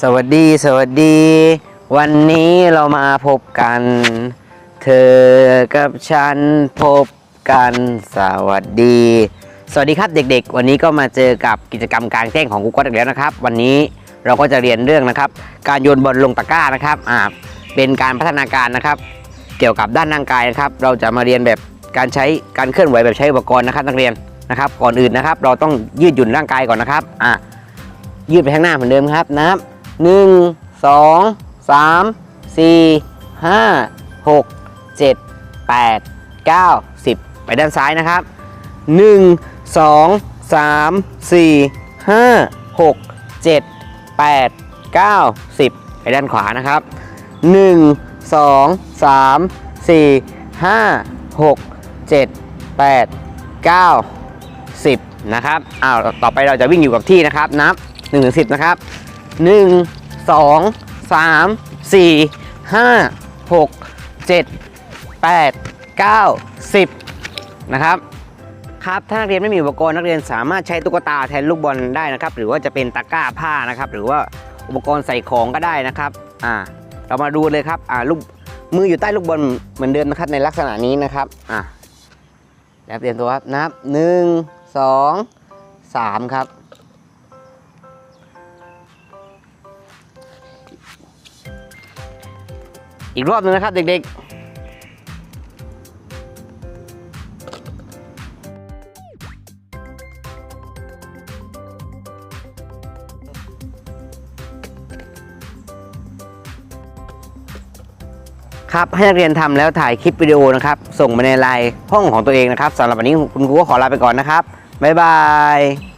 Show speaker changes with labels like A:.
A: สวัสดีสวัสดี วันนี้เรามาพบกัน เธอกับฉันพบกันสวัสดี สวัสดีครับเด็กๆ วันนี้ก็มาเจอกับกิจกรรมกลางแจ้งของกูก็อีกแล้วนะครับ วันนี้เราก็จะเรียนเรื่องนะครับ การโยนบอลลงตะกร้านะครับอ่าเป็นการพัฒนาการนะครับ เกี่ยวกับด้านร่างกายนะครับ เราจะมาเรียนแบบการใช้การเคลื่อนไหวแบบใช้อุปกรณ์นะครับนักเรียนนะครับก่อนอื่นนะครับ เราต้องยืดหยุ่นร่างกายก่อนนะครับอะยืดไปข้างหน้าเหมือนเดิมครับนะครับ หนึ่งสองสามสี่ห้าหกเจ็ดแปดเก้าสิบไปด้านซ้ายนะครับหนึ่งสองสามสี่ห้าหกเจ็ดแปดเก้าสิบไปด้านขวานะครับหนึ่งสองสามสี่ห้าหกเจ็ดแปดเก้าสิบนะครับอ้าวต่อไปเราจะวิ่งอยู่กับที่นะครับ นับ1นถึงสิบนะครับ หนึ่งสองสามสี่ห้าหกเจ็ดแปดเก้าสิบนะครับครับถ้านักเรียนไม่มีอุปกรณ์นักเรียนสามารถใช้ตุ๊กตาแทนลูกบอลได้นะครับ หรือว่าจะเป็นตะกร้าผ้านะครับ หรือว่าอุปกรณ์ใส่ของก็ได้นะครับอ่าเรามาดูเลยครับอ่าลูกมืออยู่ใต้ลูกบอลเหมือนเดิมนะครับในลักษณะนี้นะครับอ่าแล้วเตรียมตัวครับนับหนึ่งสองสามครับ อีกรอบหนึงนะครับเด็กๆครับให้นักเรียนทำแล้วถ่ายคลิปวิดีโอนะครับ ส่งมาในไลน์ห้องของตัวเองนะครับสำหรับวันนี้คุณครูก็ขอลาไปก่อนนะครับ บ๊ายบาย